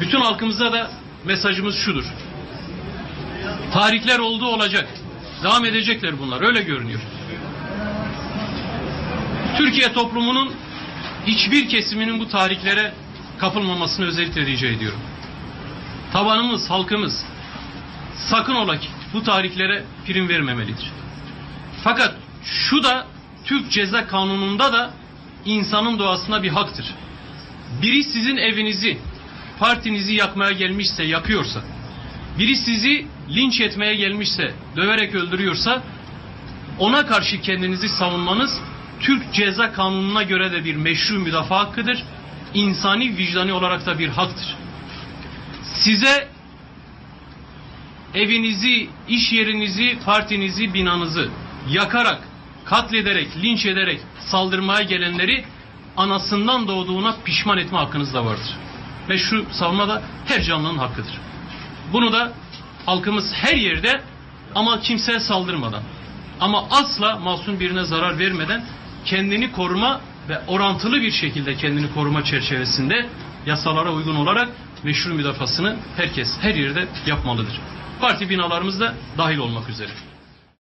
Bütün halkımıza da mesajımız şudur. Tarihler oldu olacak. Devam edecekler bunlar. Öyle görünüyor. Türkiye toplumunun hiçbir kesiminin bu tarihlere kapılmamasını özellikle rica ediyorum. Tabanımız, halkımız sakın ola ki bu tarihlere prim vermemelidir. Fakat şu da Türk Ceza Kanunu'nda da insanın doğasına bir haktır. Biri sizin evinizi, partinizi yakmaya gelmişse, yakıyorsa, biri sizi linç etmeye gelmişse, döverek öldürüyorsa, ona karşı kendinizi savunmanız Türk Ceza Kanunu'na göre de bir meşru müdafaa hakkıdır. İnsani vicdani olarak da bir haktır. Size evinizi, iş yerinizi, partinizi, binanızı yakarak, katlederek, linç ederek saldırmaya gelenleri anasından doğduğuna pişman etme hakkınız da vardır. Meşru savunma da her canlının hakkıdır. Bunu da halkımız her yerde ama kimseye saldırmadan ama asla masum birine zarar vermeden kendini koruma ve orantılı bir şekilde kendini koruma çerçevesinde yasalara uygun olarak meşru müdafasını herkes her yerde yapmalıdır. Parti binalarımız da dahil olmak üzere.